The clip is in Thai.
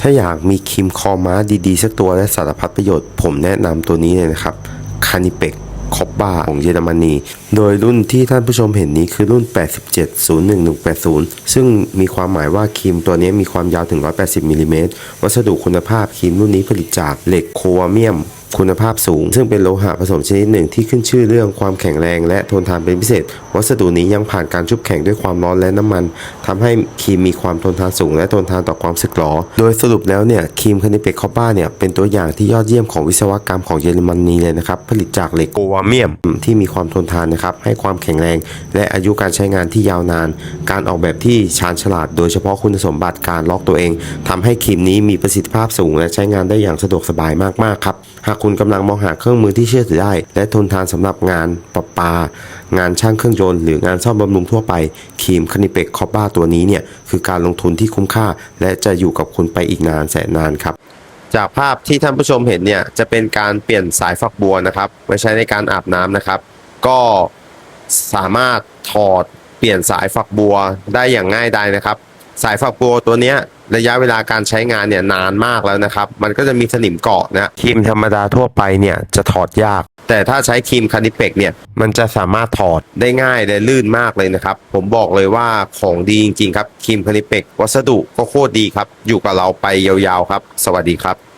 ถ้าอยากมีครีมคอม้าดีๆ สักตัวและสารพัดประโยชน์ ผมแนะนำตัวนี้เลยนะครับคานิเปกคอบ้าของเยอรมนี โดยรุ่นที่ท่านผู้ชมเห็นนี้คือรุ่น 87-01180 ซึ่งมีความหมายว่าครีมตัวนี้มีความยาวถึง 180มิลลิเมตร วัสดุคุณภาพครีมรุ่นนี้ผลิตจากเหล็กโครเมียม คุณภาพสูง ซึ่งเป็นโลหะผสมชนิดหนึ่งที่ขึ้นชื่อเรื่องความแข็งแรง และทนทานเป็นพิเศษ วัสดุนี้ยังผ่านการชุบแข็งด้วยความร้อนและน้ำมันทำให้ครีมมีความทนทานสูง และทนทานต่อความสึกหรอ โดยสรุปแล้วเนี่ยครีมคานิเปกคอป้าเนี่ยเป็นตัวอย่างที่ยอดเยี่ยมของวิศวกรรมของเยอรมนีเลยนะครับผลิตจากเหล็กโกวาเมียมที่มีความทนทานนะครับให้ความแข็งแรง และอายุการใช้งานที่ยาวนาน การออกแบบที่ชาญฉลาด โดยเฉพาะคุณสมบัติการล็อกตัวเองทำให้ครีมนี้มีประสิทธิภาพสูง และใช้งานได้อย่างสะดวกสบายมากๆครับหากคุณกำลังมองหาเครื่องมือที่เชื่อถือได้ และทนทานสำหรับงานประปา งานช่างเครื่องยนต์หรืองานซ่อมบำรุงทั่วไปครีมคานิเปกคอบ้าตัวนี้เนี่ยคือการลงทุนที่คุ้มค่า และจะอยู่กับคุณไปอีกนานแสนนานครับจากภาพที่ท่านผู้ชมเห็นเนี่ยจะเป็นการเปลี่ยนสายฝักบัวนะครับไว้ใช้ในการอาบน้ำนะครับ ก็สามารถถอดเปลี่ยนสายฝักบัวได้อย่างง่ายดายนะครับ สายฝักบัวตัวเนี้ยระยะเวลาการใช้งานเนี่ยนานมากแล้วนะครับ มันก็จะมีสนิมเกาะนะครีมธรรมดาทั่วไปเนี่ยจะถอดยาก แต่ถ้าใช้ครีมคานิเปกเนี่ยมันจะสามารถถอดได้ง่ายและลื่นมากเลยนะครับ ผมบอกเลยว่าของดีจริงๆครับครีมคานิเปกวัสดุก็โคตรดีครับ อยู่กับเราไปยาวๆครับ สวัสดีครับ